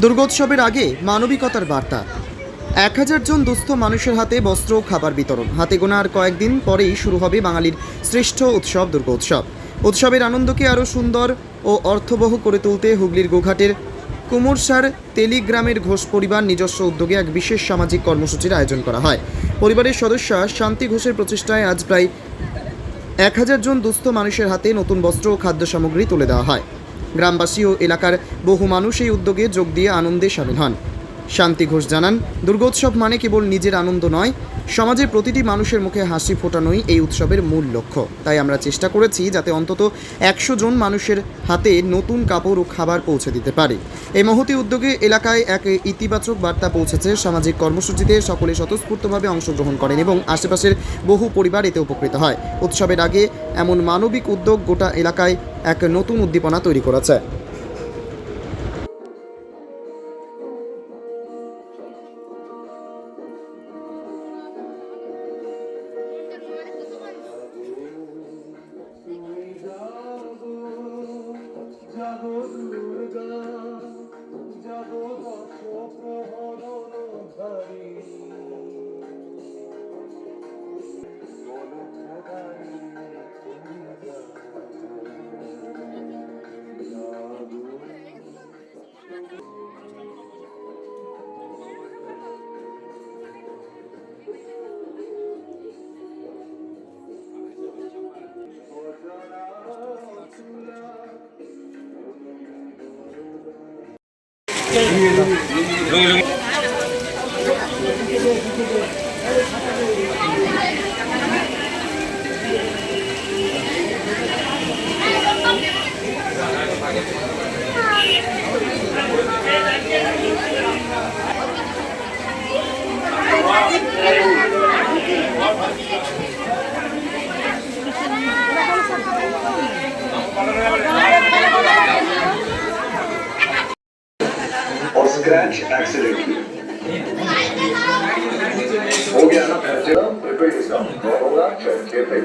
দুর্গোৎসবের আগে মানবিকতার বার্তা। এক হাজার জন দুস্থ মানুষের হাতে বস্ত্র ও খাবার বিতরণ। হাতে গোনা আর কয়েকদিন পরেই শুরু হবে বাঙালির শ্রেষ্ঠ উৎসব দুর্গোৎসব। উৎসবের আনন্দকে আরও সুন্দর ও অর্থবহ করে তুলতে হুগলির গোঘাটের কুমোরসার তেলিগ্রামের ঘোষ পরিবার নিজস্ব উদ্যোগে এক বিশেষ সামাজিক কর্মসূচির আয়োজন করা হয়। পরিবারের সদস্য শান্তি ঘোষের প্রচেষ্টায় আজ প্রায় এক হাজার জন দুস্থ মানুষের হাতে নতুন বস্ত্র ও খাদ্য সামগ্রী তুলে দেওয়া হয়। গ্রামবাসী ও এলাকার বহু মানুষ এই উদ্যোগে যোগ দিয়ে আনন্দে সামিল হন। শান্তি ঘোষ জানান, দুর্গোৎসব মানে কেবল নিজের আনন্দ নয়, সমাজের প্রতিটি মানুষের মুখে হাসি ফোটানোই এই উৎসবের মূল লক্ষ্য। তাই আমরা চেষ্টা করেছি যাতে অন্তত একশো জন মানুষের হাতে নতুন কাপড় ও খাবার পৌঁছে দিতে পারে। এই মহতি উদ্যোগে এলাকায় এক ইতিবাচক বার্তা পৌঁছেছে, সামাজিক কর্মসূচিতে সকলে স্বতঃস্ফূর্তভাবে অংশগ্রহণ করেন এবং আশেপাশের বহু পরিবার এতে উপকৃত হয়। উৎসবের আগে এমন মানবিক উদ্যোগ গোটা এলাকায় এক নতুন উদ্দীপনা তৈরি করেছে। Yeah.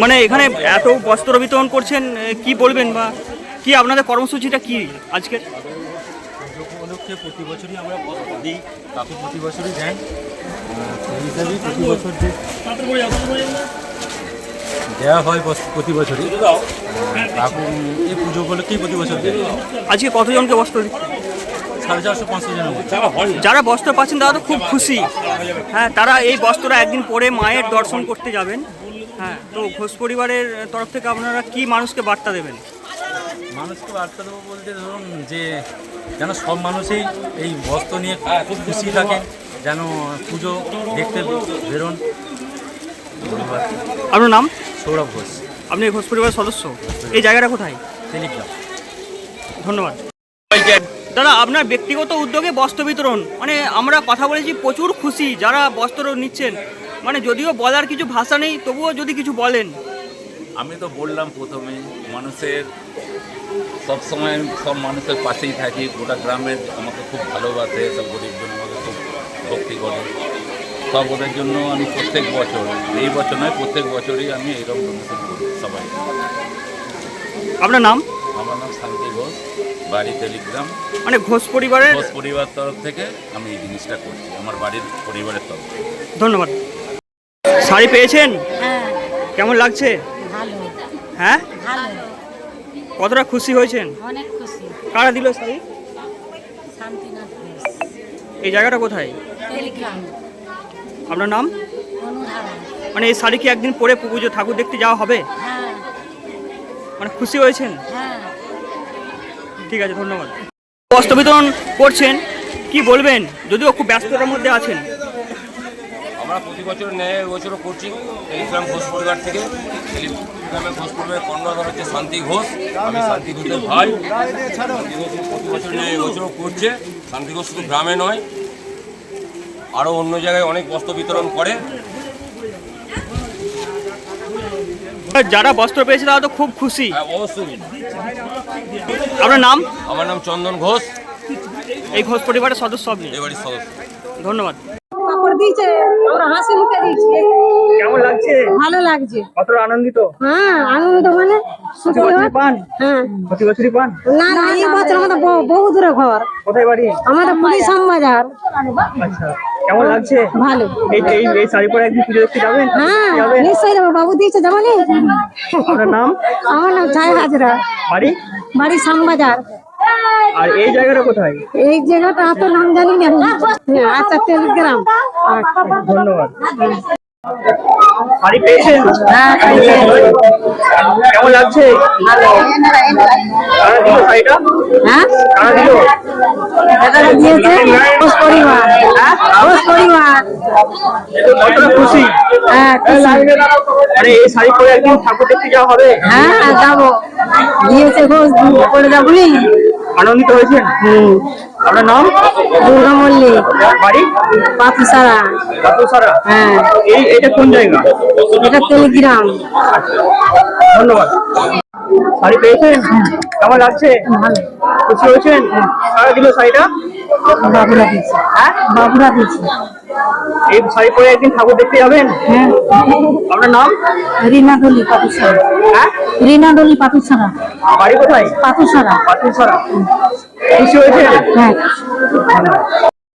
মানে এখানে এত বস্ত্র বিতরণ করছেন কি বলবেন বা কি আপনাদের কর্মসূচিটা কি আজকে উপলক্ষে প্রতি বছরই আমরা দিই কাকু প্রতি বছরই দেন। হিসাবেই প্রতি বছর যে দেওয়া হয় প্রতি বছরই। কাকু এই পুজো উপলক্ষেই প্রতি বছর দেয় আজকে কতজনকে বস্ত্র? সাড়ে চারশো পাঁচশো জনের যারা বস্ত্র পাচ্ছেন তারা তো খুব খুশি। হ্যাঁ তারা এই বস্ত্রটা একদিন পরে মায়ের দর্শন করতে যাবেন। হ্যাঁ তো ঘোষ পরিবারের তরফ থেকে আপনারা কি মানুষকে বার্তা দেবেন? মানুষকে বার্তা দেবো বলতে ধরুন যে যেন সব মানুষই এই বস্ত্র নিয়ে খুব খুশি থাকে যেন পুজো দেখতে বেরোন। ধন্যবাদ। আপনার নাম? সৌরভ ঘোষ। আপনি ঘোষ পরিবারের সদস্য? এই জায়গাটা কোথায়? টেলিগ্রাম। ধন্যবাদ। দাদা আপনার ব্যক্তিগত উদ্যোগে বস্ত্র বিতরণ। মানে আমরা কথা বলেছি প্রচুর খুশি যারা বস্ত্র নিচ্ছেন। মানে যদিও বলার কিছু ভাষা নেই তবুও যদি কিছু বলেন। আমি তো বললাম প্রথমে মানুষের সব সময় সব মানুষের পাশেই থাকি। গোটা গ্রামের আমাকে খুব ভালোবাসে সব গরিবজন আমাকে খুব ভক্তি করে। সব ওদের জন্য আমি প্রত্যেক বছর এই বছর নয় প্রত্যেক বছরই আমি এইরকম ডোনেশন করি সবাই। আপনার নাম? আমার নাম শান্তি ঘোষ বাড়ি টেলিগ্রাম। মানে ঘোষ পরিবারের? ঘোষ পরিবার তরফ থেকে আমি এই জিনিসটা করছি আমার বাড়ির পরিবারের তরফ থেকে। ধন্যবাদ। শাড়ি পেয়েছেন? হ্যাঁ। কেমন লাগছে? হ্যাঁ? কতটা খুশি হয়েছেন? কারা দিল শাড়ি? এই জায়গাটা কোথায়? টেলিগ্রাম। আপনার নাম? মানে এই শাড়ি কি একদিন পরে পুজো ঠাকুর দেখতে যাওয়া হবে? মানে খুশি হয়েছেন? হ্যাঁ ঠিক আছে, ধন্যবাদ। বস্ত্র বিতরণ করছেন, কি বলবেন? যদিও খুব ব্যস্ততার মধ্যে আছেন। আমরা প্রতি বছর ন্যায় বছরও করছি, টেলিগ্রাম ঘোষ পরিবার থেকে। টেলিগ্রামের ঘোষ পরিবারের কর্ণধার হচ্ছে শান্তি ঘোষ, আমি শান্তি ঘোষের ভাই। প্রতি বছর ন্যায় এবছরও করছে, শান্তি ঘোষ শুধু গ্রামে নয় আরও অন্য জায়গায় অনেক বস্ত্র বিতরণ করে। যারা বস্ত্র পেয়েছে তারা তো খুব খুশি। হ্যাঁ, অবশ্যই। আপনার নাম? আমার নাম চন্দন ঘোষ। এই ঘোষ পরিবারের সদস্য আপনি? এ বাড়ির সদস্য। ধন্যবাদ। কাপড় দিয়েছে আমরা হাসি মুখে দিয়েছি। কেমন লাগছে? ভালো লাগছে। কতটা আনন্দিত? হ্যাঁ আনন্দ মানে প্রতি বছরই পান? হ্যাঁ। প্রতি বছরই পান? না না এই বছর আমাদের বহু- বহু দূরে ঘর। কোথায় বাড়ি? আমাদের পুলিশ বাজার আচ্ছা। কেমন লাগছে? ভালো। এই এই এই শাড়ি পরে একদিন পুজো দেখতে যাবেন? হ্যাঁ নিশ্চয়ই যাব। বাবু দিয়েছে যাব নি আপনার নাম? আমার নাম ছায় হাজরা। বাড়ি? বাড়ি শ্যামবাজার। আর এই জায়গাটা কোথায়? এই জায়গাটা তো নাম জানি না। হ্যাঁ, আচ্ছা টেলিগ্রাম। আচ্ছা। ধন্যবাদ। শাড়ি পেয়েছেন? কেমন লাগছে? কারা দিল শাড়িটা? হ্যাঁ? কারা দিল? এটা দিয়েছে। ঘোষ পরিবার। ঘোষ পরিবার। কতটা খুশি? হ্যাঁ খুশি। মানে এই শাড়ি পরে একদিন ঠাকুর দেখতে যাওয়া হবে। হ্যাঁ যাব। দিয়েছে ঘোষ করে যাব আনন্দিত হয়েছেন? আপনার নাম? দুর্গা মল্লিক। বাড়ি? পাথুসারা পাথুসারা হ্যাঁ। এই এটা কোন জায়গা? এটা টেলিগ্রাম ধন্যবাদ। শাড়ি পেয়েছেন? কেমন লাগছে? খুশি হয়েছেন? সারা দিল শাড়িটা? বাবুরা দিয়েছে। হ্যাঁ? বাবুরা দিয়েছে। এই শাড়ি পরে একদিন ঠাকুর দেখতে যাবেন? হ্যাঁ। আপনার নাম? রিনা দলি পাতুসারা হ্যাঁ? রিনা দলি পাতুসারা বাড়ি কোথায়? পাতুসারা পাতুসারা খুশি হয়েছে হ্যাঁ।